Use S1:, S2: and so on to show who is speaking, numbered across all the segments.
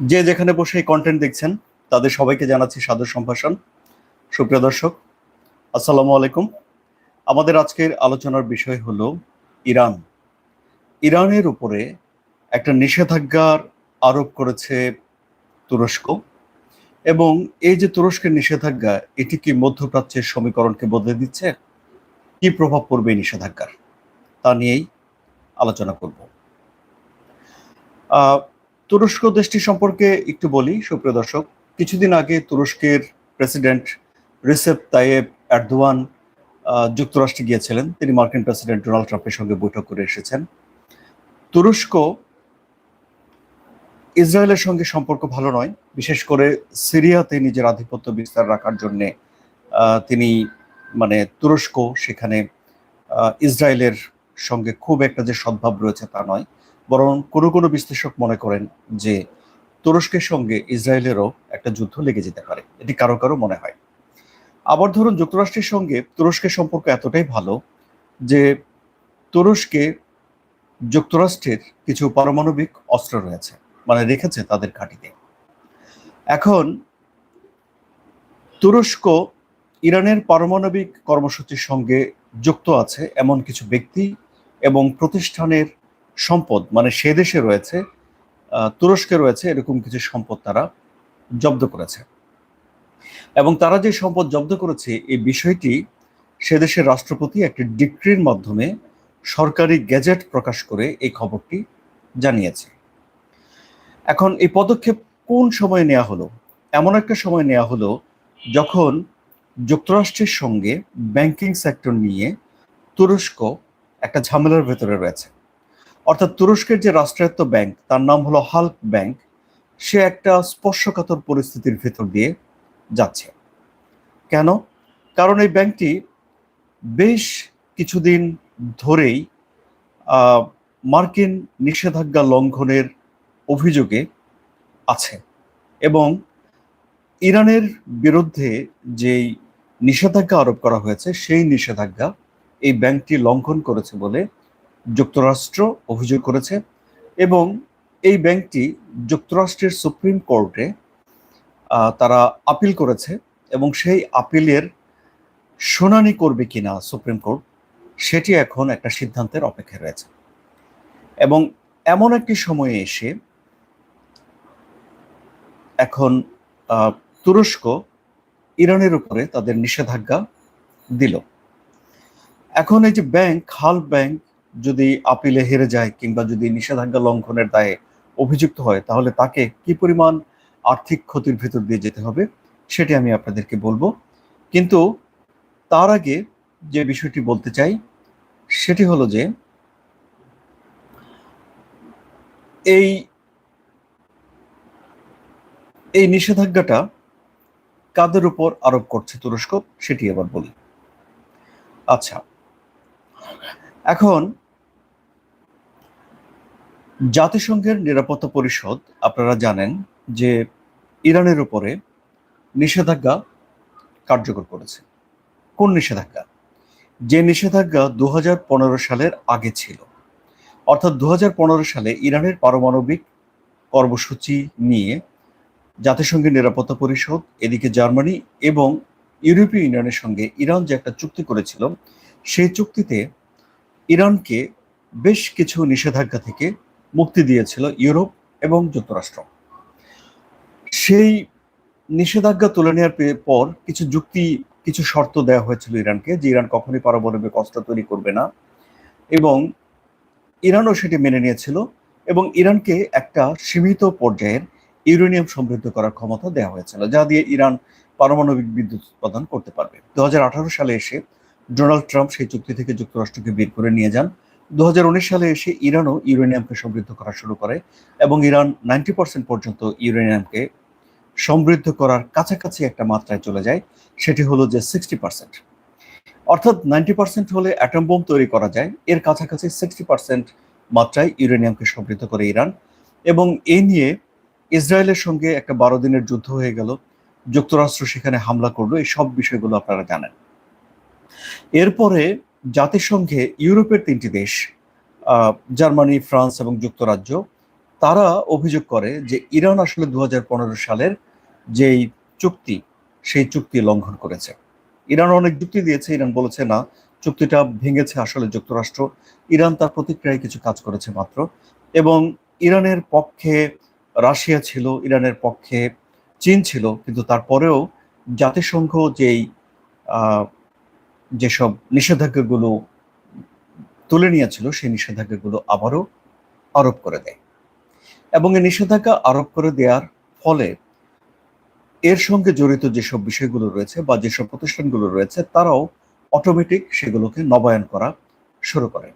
S1: যে যেখানে বসে এই কন্টেন্ট দেখছেন, তাদের সবাইকে জানাচ্ছি সাদর সম্ভাষণ। সুপ্রিয় দর্শক, আসসালামু আলাইকুম। আমাদের আজকের আলোচনার বিষয় হলো ইরান। ইরানের উপরে একটা নিষেধাজ্ঞার আরোপ করেছে তুরস্ক এবং এই যে তুরস্কের নিষেধাজ্ঞা, এটি কি মধ্যপ্রাচ্যের সমীকরণকে বদলে দিচ্ছে? কি প্রভাব পড়বে এই নিষেধাজ্ঞার? তা নিয়েই আলোচনা করব। তুরস্ক দেশটি সম্পর্কে একটু বলি, সুপ্রিয় দর্শক। কিছুদিন আগে তুরস্কের প্রেসিডেন্ট রিসেপ তাইয়েব এরদোয়ান যুক্তরাষ্ট্রে গিয়েছিলেন। তিনি মার্কিন প্রেসিডেন্ট ডোনাল্ড ট্রাম্পের সঙ্গে বৈঠক করে এসেছেন। তুরস্ক ইসরায়েলের সঙ্গে সম্পর্ক ভালো নয়। বিশেষ করে সিরিয়াতে নিজের আধিপত্য বিস্তার রাখার জন্য তিনি মানে তুরস্ক সেখানে ইসরায়েলের সঙ্গে খুব একটা যে সদ্ভাব রয়েছে তা নয়। বরং কোনো কোনো বিশ্লেষক মনে করেন যে তুরস্কের সঙ্গে ইসরায়েলেরও একটা যুদ্ধ লেগে যেতে পারে। এটি কারও কারও মনে হয়। আবার ধরুন যুক্তরাষ্ট্রের সঙ্গে তুরস্কের সম্পর্ক এতটাই ভালো যে তুরস্কে যুক্তরাষ্ট্রের কিছু পারমাণবিক অস্ত্র রয়েছে মানে রেখেছে তাদের ঘাঁটিতে। এখন তুরস্ক ইরানের পারমাণবিক কর্মসূচির সঙ্গে যুক্ত আছে এমন কিছু ব্যক্তি এবং প্রতিষ্ঠানের সম্পদ মানে সে দেশে রয়েছে তুরস্কে রয়েছে, এরকম কিছু সম্পদ তারা জব্দ করেছে। এবং তারা যে সম্পদ জব্দ করেছে, এই বিষয়টি সে দেশের রাষ্ট্রপতি একটি ডিক্রির মাধ্যমে সরকারি গ্যাজেট প্রকাশ করে এই খবরটি জানিয়েছে। এখন এই পদক্ষেপ কোন সময়ে নেওয়া হলো? এমন একটা সময় নেওয়া হলো যখন যুক্তরাষ্ট্রের সঙ্গে ব্যাংকিং সেক্টর নিয়ে তুরস্ক একটা ঝামেলার ভেতরে রয়েছে। অর্থাৎ তুরস্কের যে রাষ্ট্রায়ত্ত ব্যাংক, তার নাম হলো হাল্ক ব্যাংক, সে একটা স্পর্শকাতর পরিস্থিতির ভেতর দিয়ে যাচ্ছে। কেন? কারণ এই ব্যাংকটি বেশ কিছুদিন ধরেই মার্কিন নিষেধাজ্ঞা লঙ্ঘনের অভিযোগে আছে এবং ইরানের বিরুদ্ধে যেই নিষেধাজ্ঞা আরোপ করা হয়েছে, সেই নিষেধাজ্ঞা এই ব্যাংকটি লঙ্ঘন করেছে বলে যুক্তরাষ্ট্র অভিযোগ করেছে এবং এই ব্যাংকটি যুক্তরাষ্ট্রের সুপ্রিম কোর্টে তারা আপিল করেছে এবং সেই আপিলের শুনানি করবে কিনা সুপ্রিম কোর্ট, সেটি এখন একটা সিদ্ধান্তের অপেক্ষায় রয়েছে। এবং এমন একটি সময়ে এসে এখন তুরস্ক ইরানের উপরে তাদের নিষেধাজ্ঞা দিল। এখন এই যে ব্যাংক, হাল ব্যাংক যদি আপিলে হেরে যায় কিংবা যদি নিষেধাজ্ঞা লঙ্ঘনের দায়ে অভিযুক্ত হয়, তাহলে তাকে কি পরিমাণ আর্থিক ক্ষতির ভেতর দিয়ে যেতে হবে, সেটি আমি আপনাদেরকে বলব। কিন্তু তার আগে যে বিষয়টি বলতে চাই, সেটি হলো যে, এই এই নিষেধাজ্ঞাটা কাদের উপর আরোপ করছে তুরস্ক, সেটি আবার বলি। আচ্ছা এখন জাতিসংঘের নিরাপত্তা পরিষদ, আপনারা জানেন যে ইরানের উপরে নিষেধাজ্ঞা কার্যকর করেছে। কোন নিষেধাজ্ঞা? যে নিষেধাজ্ঞা দু হাজার পনেরো সালের আগে ছিল। অর্থাৎ দু হাজার পনেরো সালে ইরানের পারমাণবিক কর্মসূচি নিয়ে জাতিসংঘের নিরাপত্তা পরিষদ, এদিকে জার্মানি এবং ইউরোপীয় ইউনিয়নের সঙ্গে ইরান যে একটা চুক্তি করেছিল, সেই চুক্তিতে ইরানকে বেশ কিছু নিষেধাজ্ঞা থেকে মুক্তি দিয়েছিল ইউরোপ এবং যুক্তরাষ্ট্র। সেই নিষেধাজ্ঞা তুলে নেওয়ার পর কিছু যুক্তি, কিছু শর্ত দেওয়া হয়েছিল ইরানকে যে ইরান কখনই পারমাণবিক অস্ত্র তৈরি করবে না এবং ইরানও সেটি মেনে নিয়েছিল এবং ইরানকে একটা সীমিত পর্যায়ের ইউরেনিয়াম সমৃদ্ধ করার ক্ষমতা দেওয়া হয়েছিল, যা দিয়ে ইরান পারমাণবিক বিদ্যুৎ উৎপাদন করতে পারবে। দু হাজার আঠারো সালে এসে ডোনাল্ড ট্রাম্প সেই চুক্তি থেকে যুক্তরাষ্ট্রকে বের করে নিয়ে যান। দু হাজার উনিশ সালে এসে ইরানও ইউরেনিয়ামকে সমৃদ্ধ করা শুরু করে এবং ইরান নাইনটি পার্সেন্ট পর্যন্ত ইউরেনিয়ামকে সমৃদ্ধ করার কাছাকাছি একটা মাত্রায় চলে যায়, সেটি হলো যে সিক্সটি পার্সেন্ট। অর্থাৎ নাইনটি পার্সেন্ট হলে অ্যাটম বোম তৈরি করা যায়, এর কাছাকাছি সিক্সটি পার্সেন্ট মাত্রায় ইউরেনিয়ামকে সমৃদ্ধ করে ইরান এবং এ নিয়ে ইসরায়েলের সঙ্গে একটা বারো দিনের যুদ্ধ হয়ে গেল। যুক্তরাষ্ট্র সেখানে হামলা করল, এই সব বিষয়গুলো আপনারা জানেন। এরপরে জাতিসংঘে ইউরোপের তিনটি দেশ জার্মানি, ফ্রান্স এবং যুক্তরাজ্য, তারা অভিযোগ করে যে ইরান আসলে দু হাজার পনেরো সালের যেই চুক্তি, সেই চুক্তি লঙ্ঘন করেছে। ইরান অনেক যুক্তি দিয়েছে, ইরান বলেছে, না, চুক্তিটা ভেঙেছে আসলে যুক্তরাষ্ট্র। ইরান তার প্রতিক্রিয়ায় কিছু কাজ করেছে মাত্র। এবং ইরানের পক্ষে রাশিয়া ছিল, ইরানের পক্ষে চীন ছিল, কিন্তু তারপরেও জাতিসংঘ যেই যেসব নিষেধাজ্ঞাগুলো তুলে নিয়েছিল, সেই নিষেধাজ্ঞাগুলো আবারও আরোপ করে দেয়। এবং এই নিষেধাজ্ঞা আরোপ করে দেওয়ার ফলে এর সঙ্গে জড়িত যেসব বিষয়গুলো রয়েছে বা যেসব প্রতিষ্ঠানগুলো রয়েছে, তারাও অটোমেটিক সেগুলোকে নবায়ন করা শুরু করে।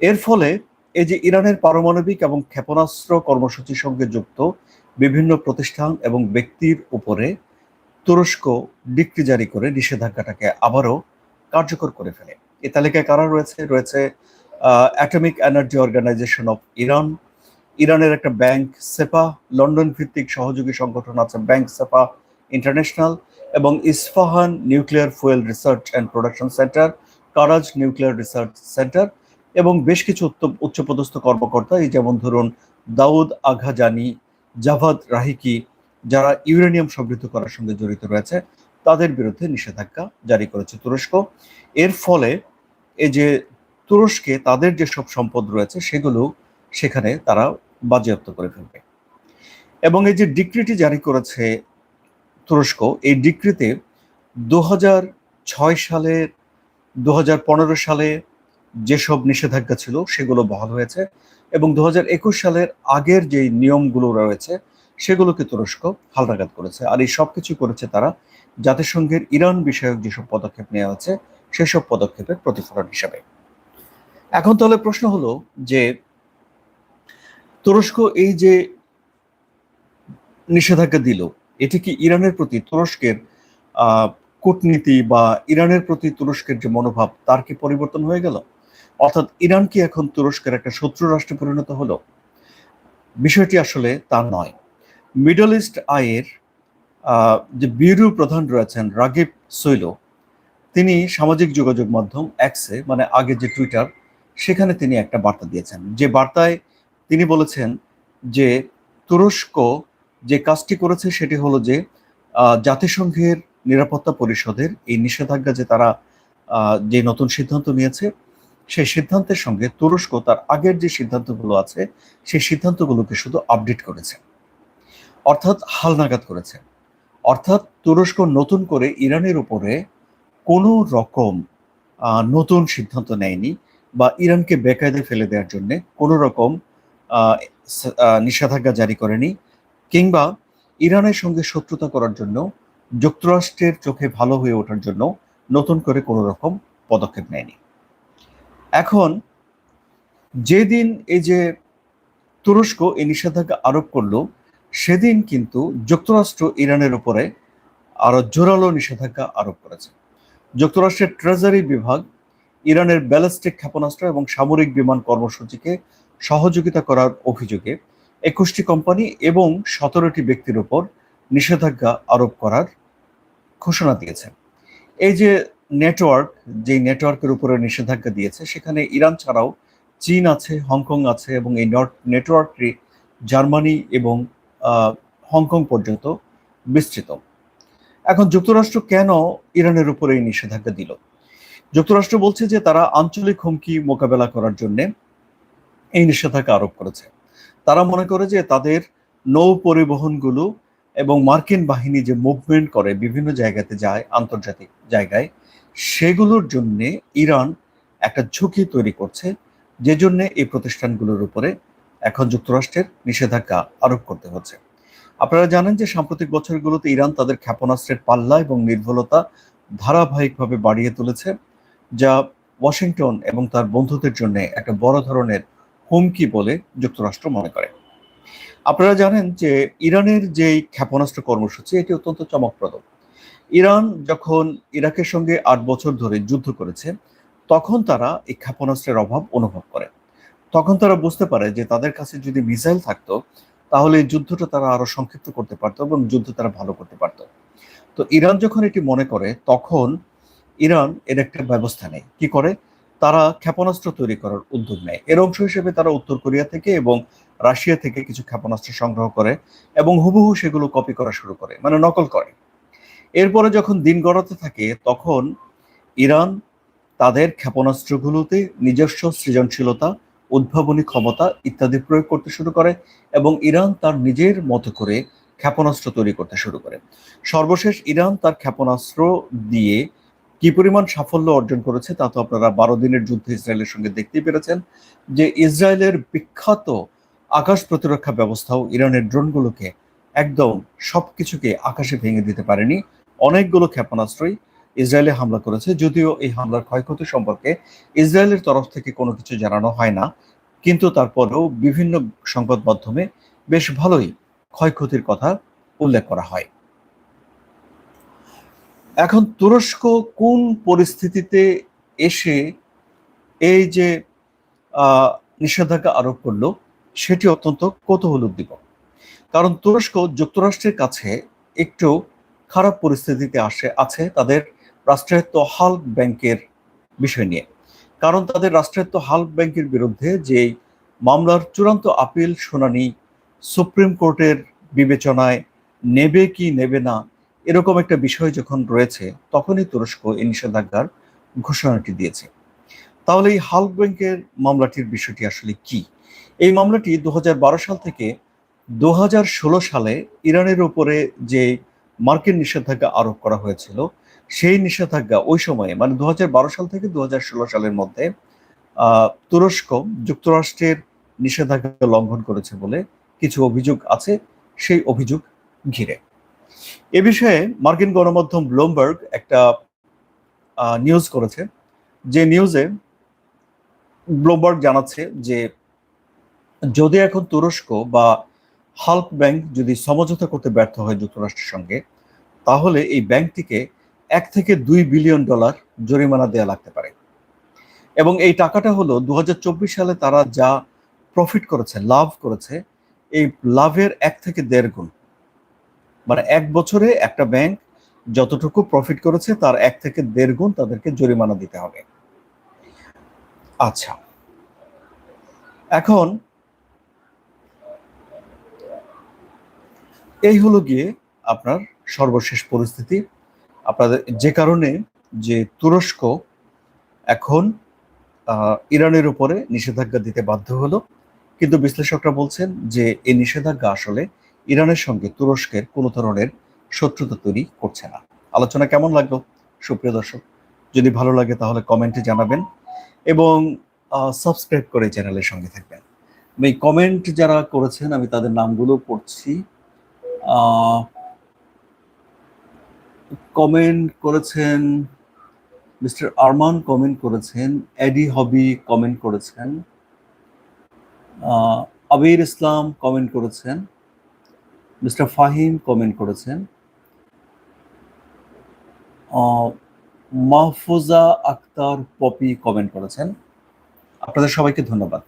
S1: এর ফলে এই যে ইরানের পারমাণবিক এবং ক্ষেপণাস্ত্র কর্মসূচির সঙ্গে যুক্ত বিভিন্ন প্রতিষ্ঠান এবং ব্যক্তির উপরে তুরস্ক ডিক্রি জারি করে নিষেধাজ্ঞাটাকে আবারও কার্যকর করে ফেলে। এই তালিকায় কারা রয়েছে? রয়েছে atomic energy organisation of Iran ইরানের একটা ব্যাংক সেপা, লন্ডন ভিত্তিক সহযোগী সংগঠন আছে ব্যাংক সেপা ইন্টারন্যাশনাল, এবং Isfahan nuclear fuel research and production centre, Karaj nuclear research centre, এবং বেশ কিছু উচ্চপদস্থ কর্মকর্তা, এই যেমন ধরুন দাউদ আঘাজানি, জাভাদ রাহিকি, যারা ইউরেনিয়াম সমৃদ্ধ করার সঙ্গে জড়িত রয়েছে। তাদের বিরুদ্ধে নিষেধাজ্ঞা জারি করেছে তুরস্ক। এর ফলে এই যে তুরস্কে তাদের যে সব সম্পদ রয়েছে, সেগুলো সেখানে তারা বাজেয়াপ্ত করে ফেলবে। এবং এই যে ডিক্রিটি জারি করেছে তুরস্ক, এই ডিক্রিতে দু ছয় সালের দু হাজার পনেরো সালে যেসব নিষেধাজ্ঞা ছিল, সেগুলো বহাল হয়েছে এবং দু হাজার একুশ সালের আগের যে নিয়মগুলো রয়েছে সেগুলোকে তুরস্ক হালনাগাদ করেছে। আর এই সব কিছু করেছে তারা জাতিসংঘের ইরান বিষয়ক যেসব পদক্ষেপ নেওয়া হয়েছে সেসব পদক্ষেপের প্রতিফলন হিসাবে। এখন তাহলে প্রশ্ন হলো যে, তুরস্ক এই যে নিষেধাজ্ঞা দিল, এটি কি ইরানের প্রতি তুরস্কের কূটনীতি বা ইরানের প্রতি তুরস্কের যে মনোভাব, তার কি পরিবর্তন হয়ে গেল? অর্থাৎ ইরান কি এখন তুরস্কের একটা শত্রু রাষ্ট্রে পরিণত হলো? বিষয়টি আসলে তা নয়। মিডল ইস্ট আয়ের যে ব্যুরো প্রধান রয়েছেন রাগিব সৈল, তিনি সামাজিক যোগাযোগ মাধ্যম অ্যাক্সে মানে আগে যে টুইটার সেখানে তিনি একটা বার্তা দিয়েছেন। যে বার্তায় তিনি বলেছেন যে তুরস্ক যে কাজটি করেছে সেটি হলো যে জাতিসংঘের নিরাপত্তা পরিষদের এই নিষেধাজ্ঞা যে তারা যে নতুন সিদ্ধান্ত নিয়েছে, সেই সিদ্ধান্তের সঙ্গে তুরস্ক তার আগের যে সিদ্ধান্তগুলো আছে, সেই সিদ্ধান্তগুলোকে শুধু আপডেট করেছে। অর্থাৎ হালনাগাদ করেছে। অর্থাৎ তুরস্ক নতুন করে ইরানের উপরে কোনো রকম নতুন সিদ্ধান্ত নেয়নি বা ইরানকে বেকায়দে ফেলে দেওয়ার জন্য কোনো রকম নিষেধাজ্ঞা জারি করেনি কিংবা ইরানের সঙ্গে শত্রুতা করার জন্য যুক্তরাষ্ট্রের চোখে ভালো হয়ে ওঠার জন্য নতুন করে কোনো রকম পদক্ষেপ নেয়নি। এখন যেদিন এই যে তুরস্ক এই নিষেধাজ্ঞা আরোপ করল সেদিন কিন্তু যুক্তরাষ্ট্র ইরানের উপরে আরও জোরালো নিষেধাজ্ঞা আরোপ করেছে। যুক্তরাষ্ট্রের ট্রেজারি বিভাগ ইরানের ব্যালিস্টিক ক্ষেপণাস্ত্র এবং সামরিক বিমান কর্মসূচিকে সহযোগিতা করার অভিযোগে একুশটি কোম্পানি এবং সতেরোটি ব্যক্তির উপর নিষেধাজ্ঞা আরোপ করার ঘোষণা দিয়েছে। এই যে নেটওয়ার্ক যে নেটওয়ার্কের উপরে নিষেধাজ্ঞা দিয়েছে, সেখানে ইরান ছাড়াও চীন আছে, হংকং আছে এবং এই নেটওয়ার্কটি জার্মানি এবং হংকং পর্যন্ত বিস্তৃত। এখন যুক্তরাষ্ট্র কেন ইরানের উপরে এই নিষেধাজ্ঞা দিল? যুক্তরাষ্ট্র বলছে যে তারা আঞ্চলিক হুমকি মোকাবেলা করার জন্য এই নিষেধাজ্ঞা আরোপ করেছে। তারা মনে করে যে তাদের নৌ পরিবহনগুলো এবং মার্কিন বাহিনী যে মুভমেন্ট করে বিভিন্ন জায়গাতে যায়, আন্তর্জাতিক জায়গায়, সেগুলোর জন্য ইরান একটা ঝুঁকি তৈরি করছে যে জন্য এই প্রতিষ্ঠানগুলোর উপরে এখন যুক্তরাষ্ট্রের নিষেধাজ্ঞা আরোপ করতে হচ্ছে। আপনারা জানেন যে সাম্প্রতিক বছরগুলোতে ইরান তাদের ক্ষেপণাস্ত্রের পাল্লা এবং নির্ভুলতা ধারাবাহিকভাবে বাড়িয়ে তুলেছে, যা ওয়াশিংটন এবং তার বন্ধুদের জন্য একটা বড় ধরনের হুমকি বলে যুক্তরাষ্ট্র মনে করে। আপনারা জানেন যে ইরানের যে ক্ষেপণাস্ত্র কর্মসূচি, এটি অত্যন্ত চমকপ্রদ। ইরান যখন ইরাকের সঙ্গে আট বছর ধরে যুদ্ধ করেছে, তখন তারা এই ক্ষেপণাস্ত্রের অভাব অনুভব করে। তখন তারা বুঝতে পারে যে তাদের কাছে যদি মিসাইল থাকতো, তাহলে এই যুদ্ধটা তারা আরও সংক্ষিপ্ত করতে পারতো এবং যুদ্ধ তারা ভালো করতে পারতো। তো ইরান যখন এটি মনে করে, তখন ইরান এর একটা ব্যবস্থা নেয়। কি করে? তারা ক্ষেপণাস্ত্র তৈরি করার উদ্যোগ নেয়। এর অংশ হিসেবে তারা উত্তর কোরিয়া থেকে এবং রাশিয়া থেকে কিছু ক্ষেপণাস্ত্র সংগ্রহ করে এবং হুবহু সেগুলো কপি করা শুরু করে মানে নকল করে। এরপরে যখন দিন গড়াতে থাকে, তখন ইরান তাদের ক্ষেপণাস্ত্রগুলোতে নিজস্ব সৃজনশীলতা উদ্ভাবনী ক্ষমতা ইত্যাদি প্রয়োগ করতে শুরু করে এবং ইরান তার নিজের মতো করে ক্ষেপণাস্ত্র তৈরি করতে শুরু করে। সর্বশেষ ইরান তার ক্ষেপণাস্ত্র দিয়ে কি পরিমাণ সাফল্য অর্জন করেছে তা তো আপনারা বারো দিনের যুদ্ধে ইসরায়েলের সঙ্গে দেখতেই পেরেছেন, যে ইসরায়েলের বিখ্যাত আকাশ প্রতিরক্ষা ব্যবস্থাও ইরানের ড্রোনগুলোকে একদম সবকিছুকে আকাশে ভেঙে দিতে পারেনি। অনেকগুলো ক্ষেপণাস্ত্রই ইসরায়েলে হামলা করেছে, যদিও এই হামলার ক্ষয়ক্ষতি সম্পর্কে ইসরায়েলের তরফ থেকে কোনো কিছু জানানো হয় না। কিন্তু তারপরেও বিভিন্ন সংবাদ মাধ্যমে বেশ ভালোই ক্ষয়ক্ষতির কথা উল্লেখ করা হয়। এখন তুরস্ক কোন পরিস্থিতিতে এসে এই যে নিষেধাজ্ঞা আরোপ করল, সেটি অত্যন্ত কৌতূহলোদ্দীপক কারণ তুরস্ক যুক্তরাষ্ট্রের কাছে একটু খারাপ পরিস্থিতিতে আসে, আছে তাদের রাষ্ট্রায়ত্ত হাল্ক ব্যাংকের বিষয় নিয়ে। কারণ তাদের রাষ্ট্রায়ত্ত হাল্ক ব্যাংকের বিরুদ্ধে যে মামলার চূড়ান্ত আপিল শুনানি সুপ্রিম কোর্টের বিবেচনায় নেবে কি নেবে না এরকম একটা বিষয় যখন রয়েছে, তখনই তুরস্ক এই নিষেধাজ্ঞার ঘোষণাটি দিয়েছে। তাহলে এই হাল্ক ব্যাংকের মামলাটির বিষয়টি আসলে কি? এই মামলাটি দু হাজার বারো সাল থেকে দু হাজার ষোলো সালে ইরানের উপরে যে মার্কিন নিষেধাজ্ঞা আরোপ করা হয়েছিল সেই নিষেধাজ্ঞা ওই সময়ে মানে দু হাজার বারো সাল থেকে দু হাজার ষোলো সালের মধ্যে তুরস্ক যুক্তরাষ্ট্রের নিষেধাজ্ঞা লঙ্ঘন করেছে বলে কিছু অভিযোগ আছে, সেই অভিযোগ ঘিরে। এ বিষয়ে মার্কিন গণমাধ্যম ব্লুমবার্গ একটা নিউজ করেছে। যে নিউজে ব্লুমবার্গ জানাচ্ছে যে, যদি এখন তুরস্ক বা হাল্ক ব্যাংক যদি সমঝোতা করতে ব্যর্থ হয় যুক্তরাষ্ট্রের সঙ্গে, তাহলে এই ব্যাংকটিকে এক থেকে দুই বিলিয়ন ডলার জরিমানা দেওয়া লাগতে পারে। এবং এই টাকাটা হলো দু হাজার চব্বিশ সালে তারা যা প্রফিট করেছে, লাভ করেছে, এই লাভের এক থেকে দেড় গুণ। মানে এক বছরে একটা ব্যাংক যতটুকু প্রফিট করেছে, তার এক থেকে দেড় গুণ তাদেরকে জরিমানা দিতে হবে। আচ্ছা এখন এই হলো গিয়ে আপনার সর্বশেষ পরিস্থিতি। আপনাদের যে কারণে যে তুরস্ক এখন ইরানের উপরে নিষেধাজ্ঞা দিতে বাধ্য হলো, কিন্তু বিশ্লেষকরা বলছেন যে এই নিষেধাজ্ঞা আসলে ইরানের সঙ্গে তুরস্কের কোনো ধরনের শত্রুতা তৈরি করছে না। আলোচনা কেমন লাগল? সুপ্রিয় দর্শক, যদি ভালো লাগে তাহলে কমেন্টে জানাবেন এবং সাবস্ক্রাইব করে চ্যানেলের সঙ্গে থাকবেন। এই কমেন্ট যারা করেছেন, আমি তাদের নামগুলো পড়ছি। কমেন্ট করেছেন মিস্টার আরমান কমেন্ট করেছেন অ্যাডি হবি কমেন্ট করেছেন আবির ইসলাম কমেন্ট করেছেন মিস্টার ফাহিম কমেন্ট করেছেন মাহফুজা আক্তার পপি কমেন্ট করেছেন। আপনাদের সবাইকে ধন্যবাদ।